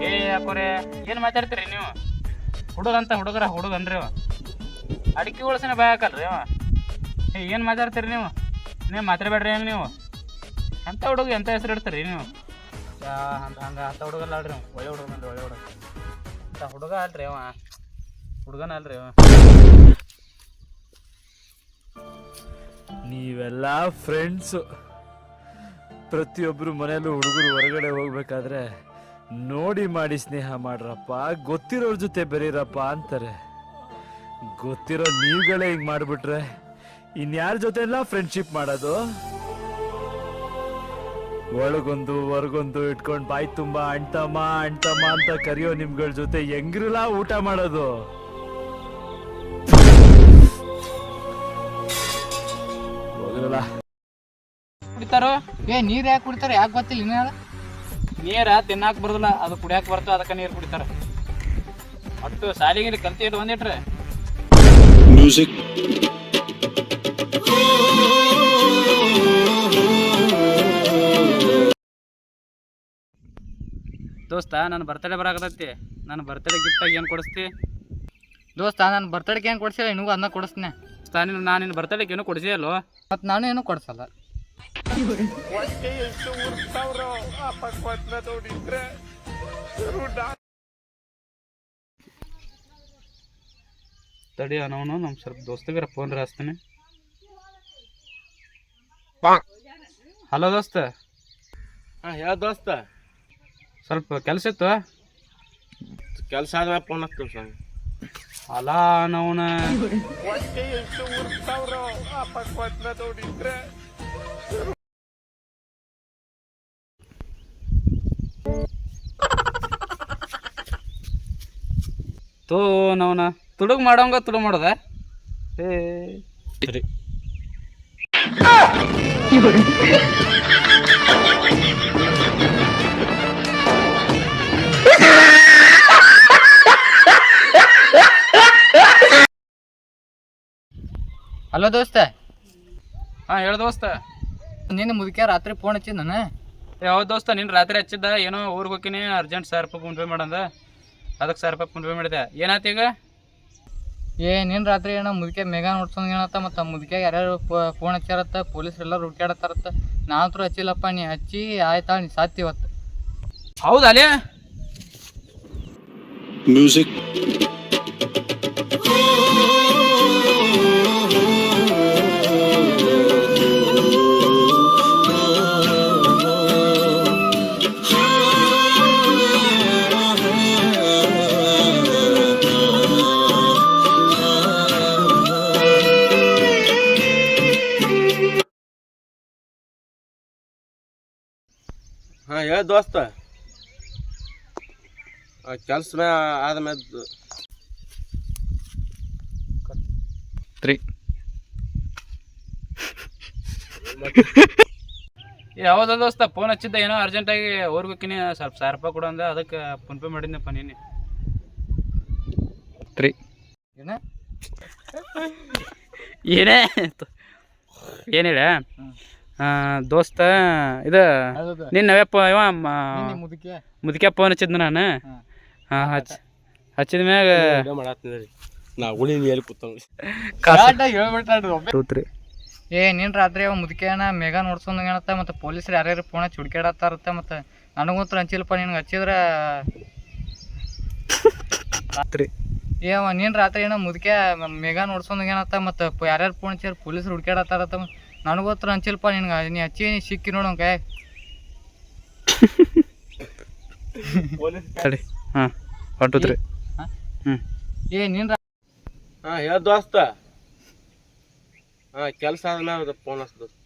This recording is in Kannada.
ಏ ಯಾಕೋರೆ ಏನು ಮಾತಾಡ್ತೀರಿ ನೀವು? ಹುಡುಗಂತ ಹುಡುಗರ ಹುಡುಗನ್ರಿ ಅವ ಅಡಿಕೆ ಉಳ್ಸನ ಭಯ ಹಾಕಲ್ರಿ ಅವ ಏ, ಏನು ಮಾತಾಡ್ತೀರಿ ನೀವು? ನೀವು ಮಾತಾಡಬೇಡ್ರಿ ಏನು ನೀವು? ಎಂಥ ಹುಡುಗ ಎಂಥ ಹೆಸರು ಇಡ್ತೀರಿ ನೀವು? ಹಂಗೆ ಹಂಗೆ ಅಂಥ ಹುಡುಗಲ್ಲ ಅಲ್ರಿ ಒಳ್ಳೆ ಹುಡುಗ ಅಂದ್ರೆ ಒಳ್ಳೆ ಹುಡುಗ. ಅಂಥ ಹುಡುಗ ಅಲ್ರಿ ಅವ ಹುಡುಗನ ಅಲ್ರಿ ಅವ ನೀವೆಲ್ಲ ಫ್ರೆಂಡ್ಸು ಪ್ರತಿಯೊಬ್ಬರು ಮನೆಯಲ್ಲೂ ಹುಡುಗರು ಹೊರಗಡೆ ಹೋಗ್ಬೇಕಾದ್ರೆ ನೋಡಿ ಮಾಡಿ ಸ್ನೇಹ ಮಾಡ್ರಪ್ಪ. ಗೊತ್ತಿರೋರ್ ಜೊತೆ ಬೆರೀರಪ್ಪ ಅಂತಾರೆ. ಗೊತ್ತಿರೋ ನೀವುಗಳೇ ಹಿಂಗ್ ಮಾಡ್ಬಿಟ್ರೆ ಇನ್ಯಾರ ಜೊತೆ ಎಲ್ಲ ಫ್ರೆಂಡ್ಶಿಪ್ ಮಾಡೋದು? ಒಳಗೊಂದು ಹೊರಗೊಂದು ಇಟ್ಕೊಂಡು ಬಾಯಿ ತುಂಬಾ ಅಣ್ತಮ್ಮ ಅಣ್ತಮ್ಮ ಅಂತ ಕರೆಯೋ ನಿಮ್ಗಳ ಜೊತೆ ಹೆಂಗ್ರಲ್ಲ ಊಟ ಮಾಡೋದು? ಕುಡಿತಾರೋ? ಏ, ನೀರ್ ಯಾಕೆ ಕುಡಿತಾರೋ? ಯಾಕೆ ಗೊತ್ತಿಲ್ಲ ಇನ್ನ ನೀರ ತಿನ್ನಾಕ ಬರೋದಿಲ್ಲ ಅದು ಕುಡಿಯಾಕ ಬರ್ತೋ ಅದಕ್ಕೆ ನೀರು ಕುಡಿತಾರ. ಒಟ್ಟು ಸಾಲಿಗೆ ಕಲ್ತಿ ಇಟ್ಟು ಬಂದಿಟ್ರೆ. ಮ್ಯೂಸಿಕ್ ದೋಸ್ತ ನನ್ನ ಬರ್ತಡೇ ಬರಾಕತ್ತೈತಿ. ನನ್ನ ಬರ್ತಡೇ ಗಿಫ್ಟಾಗಿ ಏನು ಕೊಡಿಸ್ತಿ? ದೋಸ್ತ ನಾನು ಬರ್ತಡೇಗೆ ಏನು ಕೊಡ್ಸಿಲ್ಲ ನಿನಗೂ ಅದನ್ನ ಕೊಡಿಸ್ತೀನಿ. ನೀನು ನಾನು ನಿನ್ನ ಬರ್ತಡೇಗೆ ಏನೂ ಕೊಡಿಸಿಯಲ್ಲೋ? ಮತ್ತು ನಾನು ಏನು ಕೊಡ್ಸಲ್ಲ. ತಡಿ ಅನ್ನೋನು ನಮ್ಮ ಸ್ವಲ್ಪ ದೋಸ್ತಗರ ಫೋನ್ ರಾಸ್ತಾನೆ ಹಲೋ ದೋಸ್ತ. ಹಾಂ ಹೇಳ ದೋಸ್ತ. ಸ್ವಲ್ಪ ಕೆಲಸ ಇತ್ತು? ಕೆಲಸ ಆದ್ಮೇಲೆ ಫೋನ್ ಹಚ್ತೀನಿ ಸರ್ ಅಲ ನವನ ತೋ ನವನ. ತುಡುಗ್ ಮಾಡೋಂಗ ತುಡುಗ್ ಮಾಡದ? ಏ. ಸರಿ. ಹಲೋ ದೋಸ್ತ. ಹಾಂ ಹೇಳ ದೋಸ್ತ. ನಿನ್ನ ಮುದುಕ್ಯ ರಾತ್ರಿ ಫೋನ್ ಹಚ್ಚಿದ್ ನಾನು? ಯಾವ ದೋಸ್ತ ನಿನ್ನ ರಾತ್ರಿ ಹಚ್ಚಿದ್ದ? ಏನೋ ಊರಿಗೆ ಹೋಗಿನಿ ಅರ್ಜೆಂಟ್ ಸರ್ ರೂಪಾಯಿ ಫೋನ್ ಪೇ ಮಾಡಂದ. ಅದಕ್ಕೆ ಸಾವಿರ ರೂಪಾಯಿ ಫೋನ್ಪೇ ಮಾಡಿದೆ. ಏನಾಯ್ತು ಈಗ? ಏ ನಿನ್ನ ರಾತ್ರಿ ಏನೋ ಮುದುಕೆ ಮೇಗ ನೋಡ್ಸೋದು ಏನತ್ತ ಮತ್ತು ಮುದುಕೆ ಯಾರ್ಯಾರು ಫೋನ್ ಹಚ್ಚಾರತ್ತ ಪೊಲೀಸ್ ಎಲ್ಲರೂ ಹುಡ್ಕ್ಯಾಡತ್ತಾರತ್ತ. ಹಚ್ಚಿಲ್ಲಪ್ಪ ನೀ ಹಚ್ಚಿ ಆಯ್ತಾ ನೀ ಸಾತಿ ಇವತ್ತು. ಹೌದಾ ಅಲ್ಲೇ Music. ಹಾಂ ಹೇಳ ದೋಸ್ತ. ಕೆಲಸ ಆದಮೇಲೆ ಆದ್ಮೇಲೆ ತ್ರೀ ಯಾವ್ದ ದೋಸ್ತ? ಫೋನ್ ಹಚ್ಚಿದ್ದ ಏನೋ ಅರ್ಜೆಂಟಾಗಿ ಹೋಗಿನಿ ಸ್ವಲ್ಪ ಸಾವಿರ ರೂಪಾಯಿ ಕೊಡು ಅಂದ ಅದಕ್ಕೆ ಫೋನ್ ಪೇ ಮಾಡಿದ್ನಪ್ಪ ನೀನು ತ್ರೀ ಏನ? ಏನೇ? ಏನು ಹೇಳ ದೋಸ್ತ ಇದು ನಿನ್ನ ವ್ಯಾಪ ಇವ ಮುದುಕೆ? ಮುದುಕೆ ಫೋನ್ ಹಚ್ಚಿದ್ನ ನಾನು? ಹಾಂ. ಹಾಂ ಹಚ್ಚ ಹಚ್ಚಿದ ಮ್ಯಾಗ ಏ ನಿನ್ ರಾತ್ರಿ ಅವ ಮುದುಕೆನ ಮೇಘ ನೋಡ್ಸೋಂಗ ಏನತ್ತ ಮತ್ತೆ ಪೊಲೀಸರು ಯಾರ್ಯಾರು ಫೋನ್ ಹಚ್ಚಿ ಹುಡ್ಕ್ಯಾಡತ್ತಾರತ್ತ ಮತ್ತೆ ನನಗಂತೂ ಹಂಚಿಲ್ಲಪ್ಪ ನಿನ್ಗೆ ಹಚ್ಚಿದ್ರ? ರಾತ್ರಿ. ಏ ನಿನ್ ನೀನು ರಾತ್ರಿ ಏನೋ ಮುದುಕೆ ಮೇಘ ನೋಡ್ಸೋಂದ್ ಏನತ್ತ ಮತ್ತೆ ಯಾರ್ಯಾರು ಫೋನ್ ಹಚ್ಚಾರ ಪೊಲೀಸರು ಹುಡ್ಕ್ಯಾಡತ್ತಾರತ್ತ ನನಗೋತ್ರ ಹಂಚಿಲ್ಲಪ್ಪ ನಿನ್ಗೆ ನೀ ಹಚ್ಚಿ ನೀ ಸಿಕ್ಕಿ ನೋಡು ಕೈ ತಡಿ. ಹಾಂ ಒನ್ ಟು ತ್ರೀ ಹ್ಞೂ ಏ ನಿನ್ನ ಹಾಂ ಹೇಳ ದೋಸ್ತ. ಹಾಂ ಕೆಲಸ ಆದ್ಮೇಲೆ ಫೋನ್ ಹಚ್ಚ ದೋಸ್ತ